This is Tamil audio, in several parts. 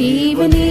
தீவனே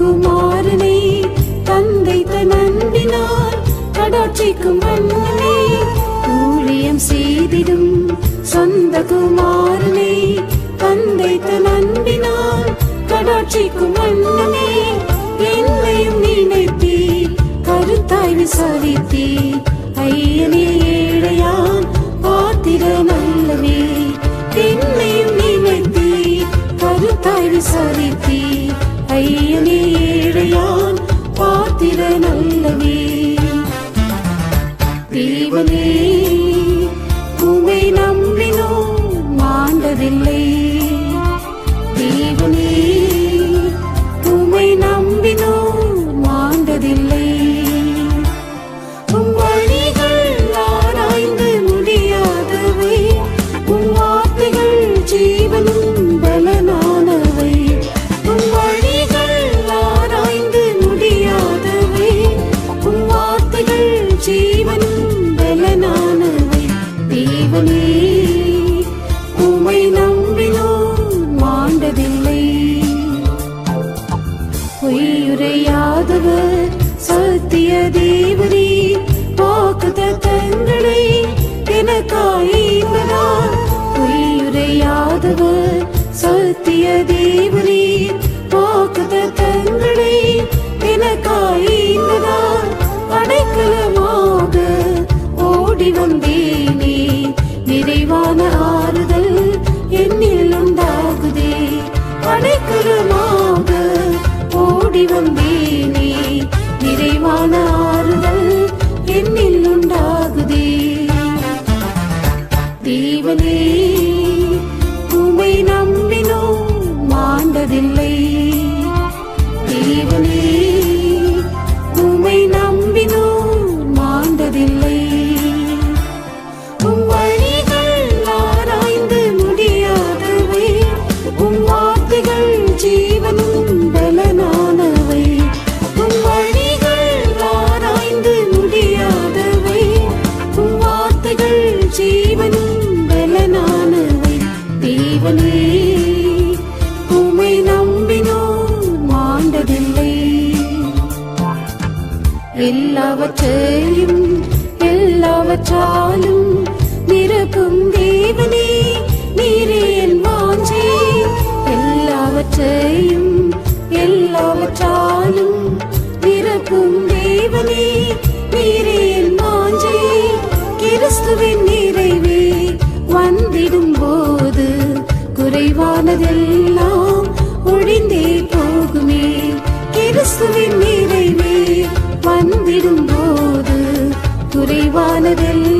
குமாரனே தந்தை தன் அன்பினால் கடாட்சிக்கும் மன்னனே ஊழியம் செய்திடும் சொந்த குமாரனே தந்தை தன் அன்பினால் கடாட்சிக்கும் மன்னனே என்னையும் நினைத்தீர் கருத்தாய் விசாரித்தீர். పైనున్నవి நானவை தேவனே. மறைவானதெல்லாம் ஒழிந்தே போகுமே. கிறிஸ்துவின் நிறைவே வந்திடும் போது குறைவானதெல்லாம்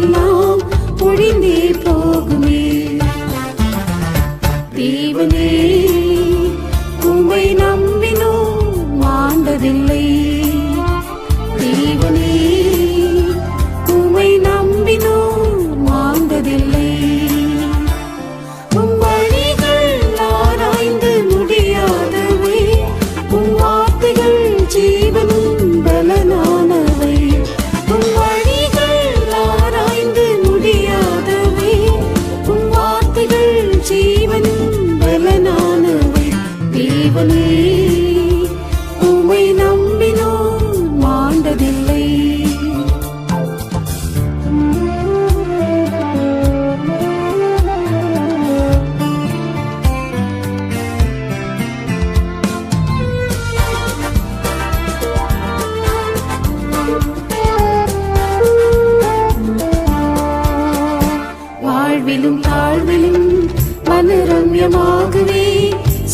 தேவன் பலனானவர் தேவனே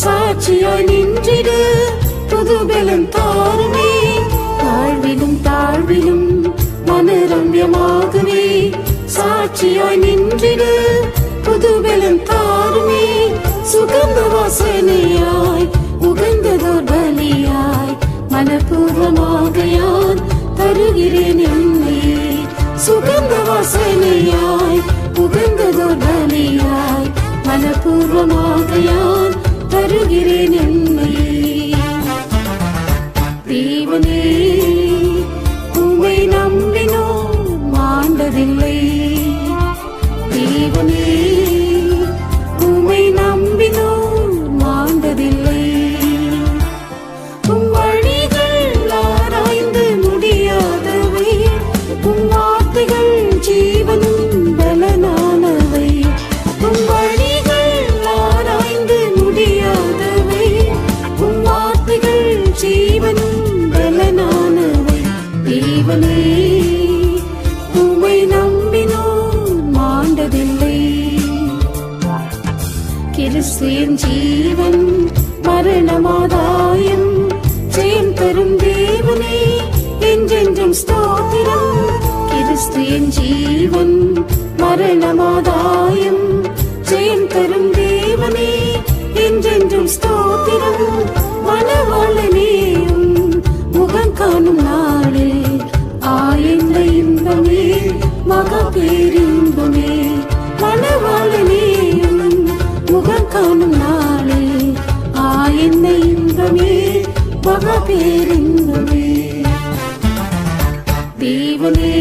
சாட்சியாய் நின்றிடு. புதுபலம் தாருமே தாழ்விலும் தாழ்விலும் மனரம்யமாகவே சாட்சியாய் நின்றிடு. புதுபலம் தாருமே சுகந்த வாசனை ஜீவனும் பலனானவை தேவனே. உமை நம்பினோம் மாண்டதில்லை. கிறிஸ்தியன் ஜீவன் மரணமாதாயம் ஜெயம் தரும் தேவனே. என்றென்றும் ஸ்தோத்திரம். கிறிஸ்தியன் ஜீவன் மரணமாதாயம் மகா மனவாளனே மனவாளனேயும் முகம் காணும் நாளே. ஆ ஆயந்த இன்பமே. மகா பேரின்பமே. தேவனே